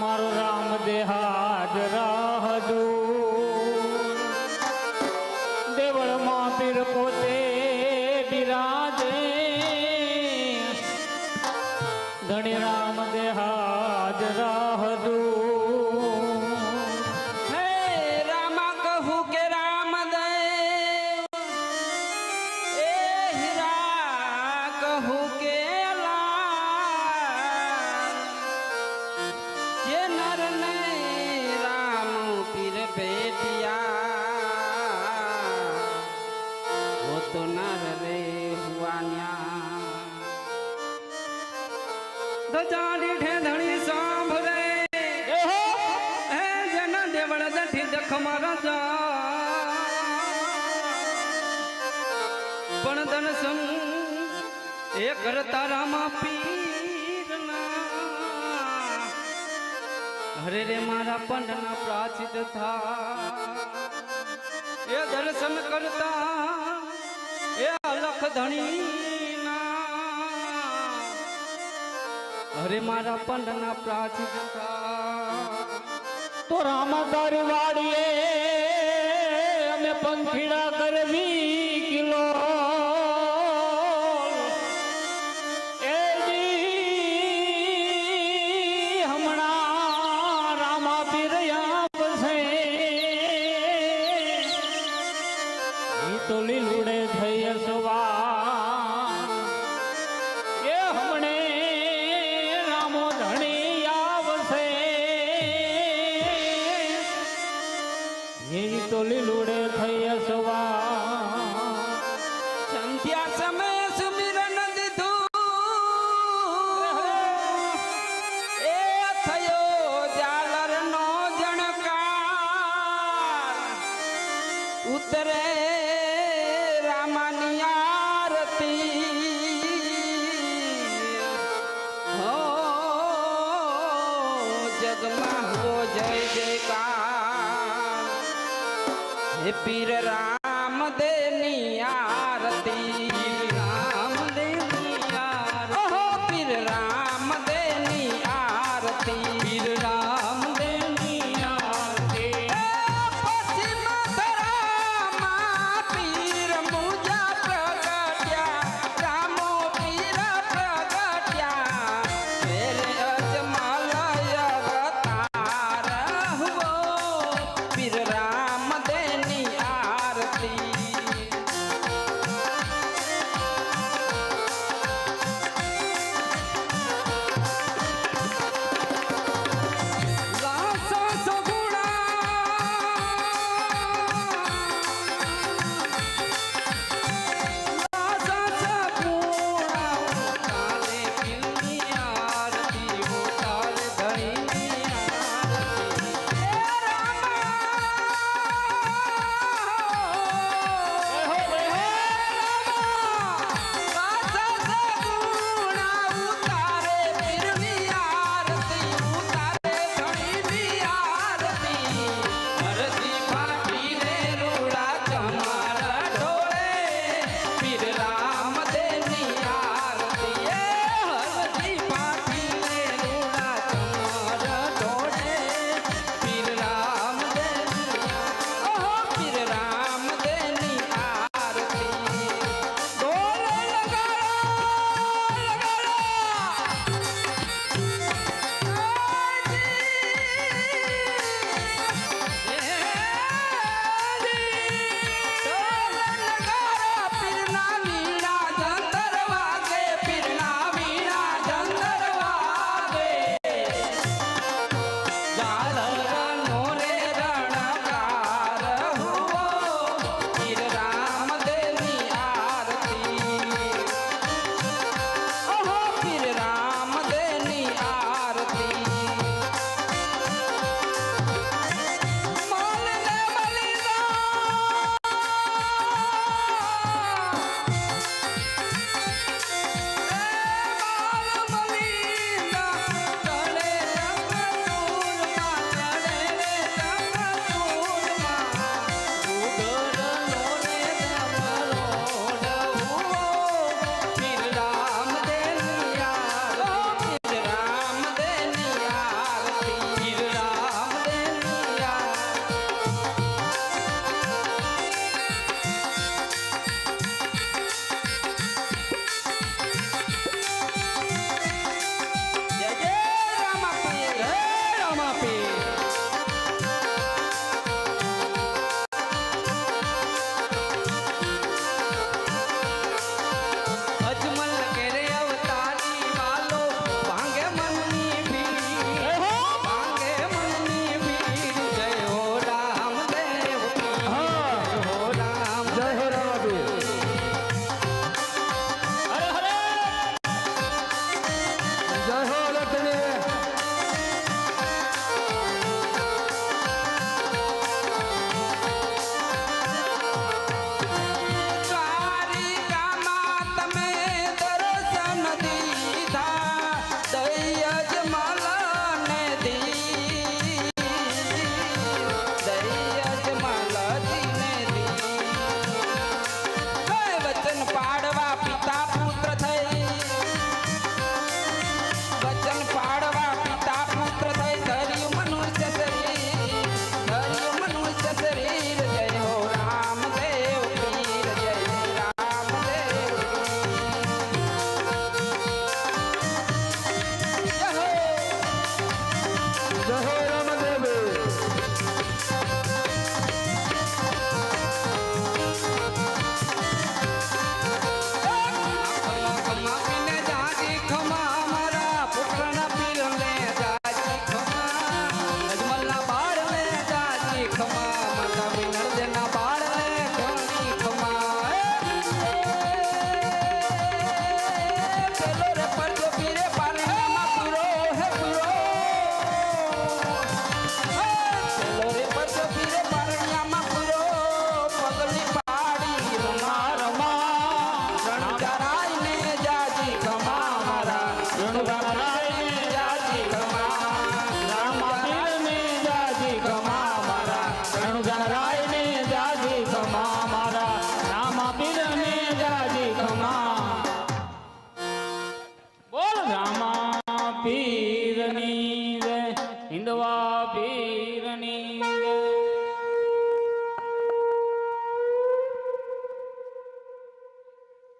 મારો રામ દેહાજ રાહદુ દેવળમાં પીર પોતે બિરાજે. ધણી રામ દેહાજ રાહદુ ચાલી ઠેધણી સાંભળે. હે જના દેવળ દઠી દખમાં રાજા પણ દર્શન એ કરતા રામા પીરના હરે રે મારા પંડના પ્રાચિત થા એ દર્શન કરતા એ અલખ ધણીના હરે મારા પંડના પ્રાચિત થા તો રામ તારી વાડીએ અમે પંખીડા કરવી. જગમાં હો જય જયકાર. હે પીર રામ. be. be